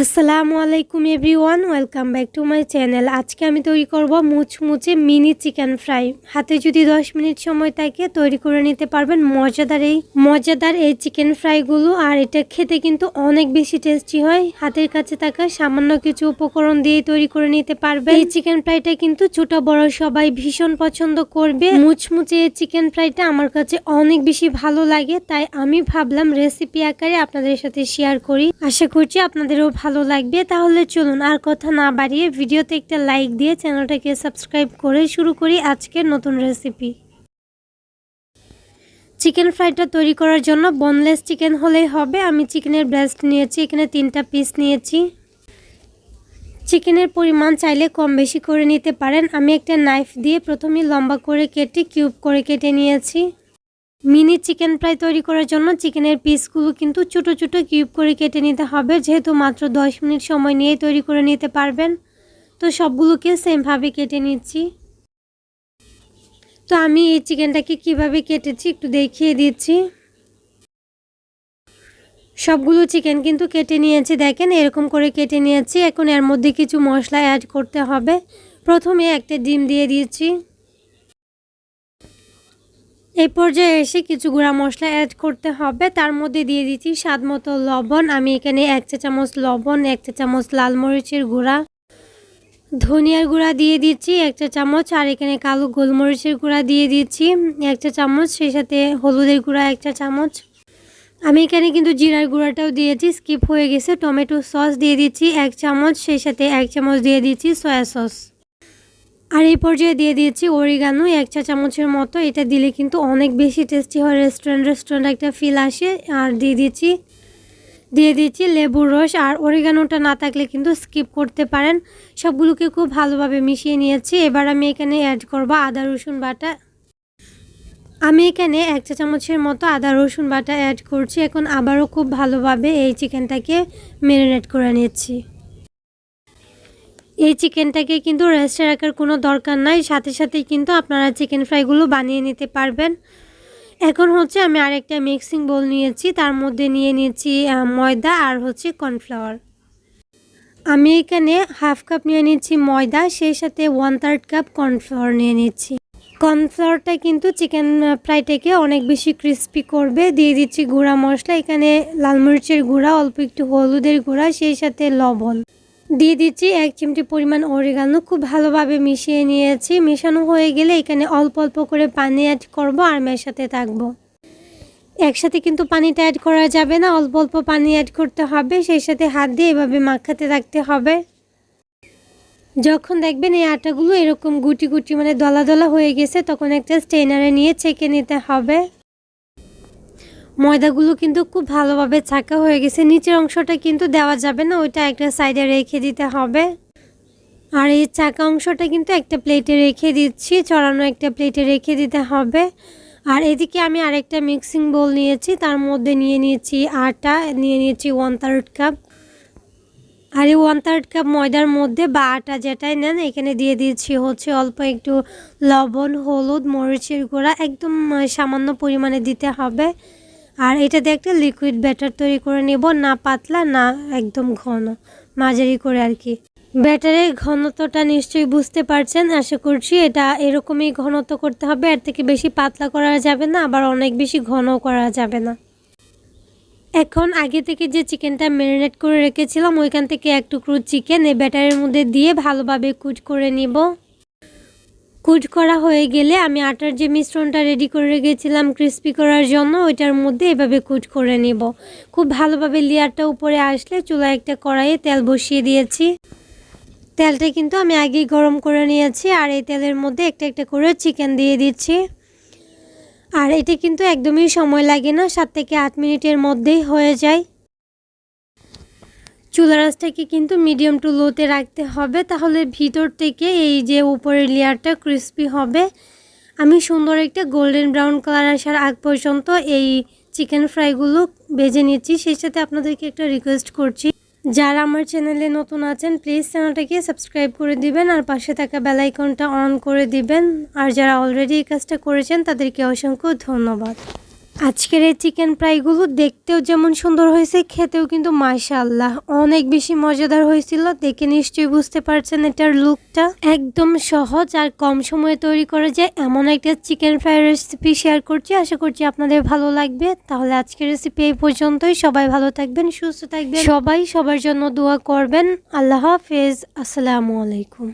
আসসালামু আলাইকুম everyone, welcome back to my channel. আজকে আমি তৈরি করব মুচমুচে মিনি চিকেন ফ্রাই। হাতে যদি 10 মিনিট সময় থাকে, তৈরি করে নিতে পারবেন মজাদার এই মজাদার এই চিকেন ফ্রাইগুলো। আর এটা খেতে কিন্তু অনেক বেশি টেস্টি হয়। হাতের কাছে থাকা সামান্য কিছু উপকরণ দিয়ে তৈরি করে নিতে পারবে এই চিকেন ফ্রাইটা কিন্তু ছোট, বড় সবাই ভীষণ পছন্দ করবে। মুচমুচে এই চিকেন ফ্রাইটা আমার কাছে অনেক বেশি ভালো লাগে, তাই আমি ভাবলাম রেসিপি আকারে আপনাদের সাথে শেয়ার করি। আশা করছি আপনাদেরও ভালো লাগবে, তাহলে চলুন আর কথা না বাড়িয়ে ভিডিওতে একটা লাইক দিয়ে চ্যানেলটাকে সাবস্ক্রাইব করে শুরু করি আজকের নতুন রেসিপি। চিকেন ফ্রাইটা তৈরি করার জন্য বোনলেস চিকেন হলেই হবে। আমি চিকেনের ব্রেস্ট নিয়েছি, এখানে তিনটা পিস নিয়েছি। চিকেনের পরিমাণ চাইলে কম বেশি করে নিতে পারেন। আমি একটা নাইফ দিয়ে প্রথমে লম্বা করে কেটে কিউব করে কেটে নিয়েছি। মিনি চিকেন ফ্রাই তৈরি করার জন্য চিকেনের পিসগুলো কিন্তু ছোটো ছোটো কিউব করে কেটে নিতে হবে। যেহেতু মাত্র 10 মিনিট সময় নিয়ে তৈরি করে নিতে পারবেন। তো সবগুলোকে সেমভাবে কেটে নিচ্ছি। তো আমি এই চিকেনটাকে কীভাবে কেটেছি একটু দেখিয়ে দিচ্ছি। সবগুলো চিকেন কিন্তু কেটে নিয়েছি। দেখেন, এরকম করে কেটে নিয়েছি। এখন এর মধ্যে কিছু মশলা অ্যাড করতে হবে। প্রথমে একটা ডিম দিয়ে দিয়েছি এই পর্যায়ে এসে কিছু গুঁড়া মশলা অ্যাড করতে হবে। তার মধ্যে দিয়ে দিচ্ছি স্বাদ মতো লবণ। আমি এখানে এক চা চামচ লবণ, এক চা চামচ লাল মরিচের গুঁড়া। ধনিয়ার গুঁড়া দিয়ে দিচ্ছি এক চা চামচ আর এখানে কালো গোলমরিচের গুঁড়া দিয়ে দিচ্ছি এক চা চামচ। সেই সাথে হলুদের গুঁড়া এক চা চামচ। আমি এখানে কিন্তু জিরার গুঁড়াটাও দিয়েছি, স্কিপ হয়ে গেছে। টমেটো সস দিয়ে দিচ্ছি এক চামচ। সেই সাথে এক চামচ দিয়ে দিচ্ছি সয়া সস। আর এই পর্যায়ে দিয়ে দিয়েছি অরিগানো এক চা চামচের মতো। এটা দিলে কিন্তু অনেক বেশি টেস্টি হয় রেস্টুরেন্ট রেস্টুরেন্ট একটা ফিল আসে। আর দিয়ে দিচ্ছি দিয়ে দিচ্ছি লেবুর রস। আর অরিগানোটা না থাকলে কিন্তু স্কিপ করতে পারেন। সবগুলোকে খুব ভালোভাবে মিশিয়ে নিয়েছি। এবার আমি এখানে অ্যাড করব আদা, রসুন বাটা। আমি এখানে এক চা চামচের মতো আদা, রসুন বাটা অ্যাড করছি। এখন আবারও খুব ভালোভাবে এই চিকেনটাকে ম্যারিনেট করে নিচ্ছি। এই চিকেনটাকে কিন্তু রেস্টে রাখার কোনো দরকার নাই। সাথে সাথেই কিন্তু আপনারা চিকেন ফ্রাইগুলো বানিয়ে নিতে পারবেন। এখন হচ্ছে আমি আরেকটা মিক্সিং বোল নিয়েছি। তার মধ্যে নিয়ে নিয়েছি ময়দা আর হচ্ছে কর্নফ্লাওয়ার। আমি এখানে হাফ কাপ নিয়ে নিচ্ছি ময়দা, সেই সাথে ওয়ান থার্ড কাপ কর্নফ্লাওয়ার নিয়ে নিচ্ছি কর্নফ্লাওয়ারটা কিন্তু চিকেন ফ্রাইটাকে অনেক বেশি ক্রিস্পি করবে। দিয়ে দিচ্ছি গুঁড়া মশলা, এখানে লাল মরিচের গুঁড়া, অল্প একটু হলুদের গুঁড়া, সেই সাথে লবণ। দিয়ে দিচ্ছি এক চিমটি পরিমাণ অরিগানো খুব ভালোভাবে মিশিয়ে নিয়েছি। মেশানো হয়ে গেলে এখানে অল্প অল্প করে পানি অ্যাড করব আর মেশাতে থাকব। একসাথে কিন্তু পানিটা অ্যাড করা যাবে না, অল্প অল্প পানি অ্যাড করতে হবে। সেই সাথে হাত দিয়ে এভাবে মাখাতে রাখতে হবে। যখন দেখবেন এই আটাগুলো এরকম গুটি গুটি মানে দলা দলা হয়ে গেছে, তখন একটা স্টেনারে নিয়ে ছেঁকে নিতে হবে। ময়দাগুলো কিন্তু খুব ভালোভাবে ছাকা হয়ে গেছে। নিচের অংশটা কিন্তু দেওয়া যাবে না, ওইটা একটা সাইডে রেখে দিতে হবে। আর এই চাকা অংশটা কিন্তু একটা প্লেটে রেখে দিচ্ছি, চড়ানো একটা প্লেটে রেখে দিতে হবে। আর এদিকে আমি আরেকটা মিক্সিং বোল নিয়েছি, তার মধ্যে নিয়ে নিয়েছি আটা, নিয়ে নিয়েছি ওয়ান থার্ড কাপ আর এই ওয়ান থার্ড কাপ ময়দার মধ্যে বা আটা যেটাই নেন, এখানে দিয়ে দিয়েছি হচ্ছে অল্প একটু লবণ, হলুদ, মরিচের গুঁড়া, একদম সামান্য পরিমাণে দিতে হবে। আর এটা দিয়ে একটা লিকুইড ব্যাটার তৈরি করে নেব, না পাতলা, না একদম ঘন, মাঝারি করে আর কি। ব্যাটারের ঘনত্বটা নিশ্চয়ই বুঝতে পারছেন, আশা করছি এটা এরকমই ঘনত্ব করতে হবে, এর থেকে বেশি পাতলা করা যাবে না, আবার অনেক বেশি ঘন করা যাবে না। এখন আগে থেকে যে চিকেনটা ম্যারিনেট করে রেখেছিলাম, ওইখান থেকে এক টুকরো চিকেন এই ব্যাটারের মধ্যে দিয়ে ভালোভাবে কুট করে নিব। কুট করা হয়ে গেলে আমি আটার যে মিশ্রণটা রেডি করে রেখেছিলাম ক্রিস্পি করার জন্য, ওইটার মধ্যে এভাবে কুট করে নিব। খুব ভালোভাবে লেয়ারটা উপরে আসলে চুলা একটা কড়াইয়ে তেল বসিয়ে দিয়েছি। তেলটা কিন্তু আমি আগেই গরম করে নিয়েছি, আর এই তেলের মধ্যে একটা একটা করে চিকেন দিয়ে দিচ্ছি। আর এটা কিন্তু একদমই সময় লাগে না, সাত থেকে আট মিনিটের মধ্যেই হয়ে যায়। চুলা রাসটাকে কিন্তু মিডিয়াম টু লোতে রাখতে হবে। তাহলে ভিতর থেকে এই যে উপরের লেয়ারটা ক্রিস্পি হবে। আমি সুন্দর একটা গোল্ডেন ব্রাউন কালার আসার আগ পর্যন্ত এই চিকেন ফ্রাইগুলো ভেজে নিচ্ছি। সেই সাথে আপনাদেরকে একটা রিকোয়েস্ট করছি। যারা আমার চ্যানেলে নতুন আছেন প্লিজ চ্যানেলটাকে সাবস্ক্রাইব করে দিবেন আর পাশে থাকা বেলাইকনটা অন করে দিবেন। আর যারা অলরেডি এই কাজটা করেছেন, তাদেরকে অসংখ্য ধন্যবাদ। আজকের এই চিকেন ফ্রাইগুলো দেখতেও যেমন সুন্দর হয়েছে, খেতেও কিন্তু মাশাআল্লাহ। অনেক বেশি মজাদার হয়েছিল, দেখে নিশ্চয়ই বুঝতে পারছেন এটার লুকটা। একদম সহজ আর কম সময়ে তৈরি করা যায় এমন একটা চিকেন ফ্রাই রেসিপি শেয়ার করছি। আশা করছি আপনাদের ভালো লাগবে। তাহলে আজকের রেসিপি এই পর্যন্তই। সবাই ভালো থাকবেন, সুস্থ থাকবেন। সবাই সবার জন্য দোয়া করবেন। আল্লাহ হাফেজ। আসসালামু আলাইকুম।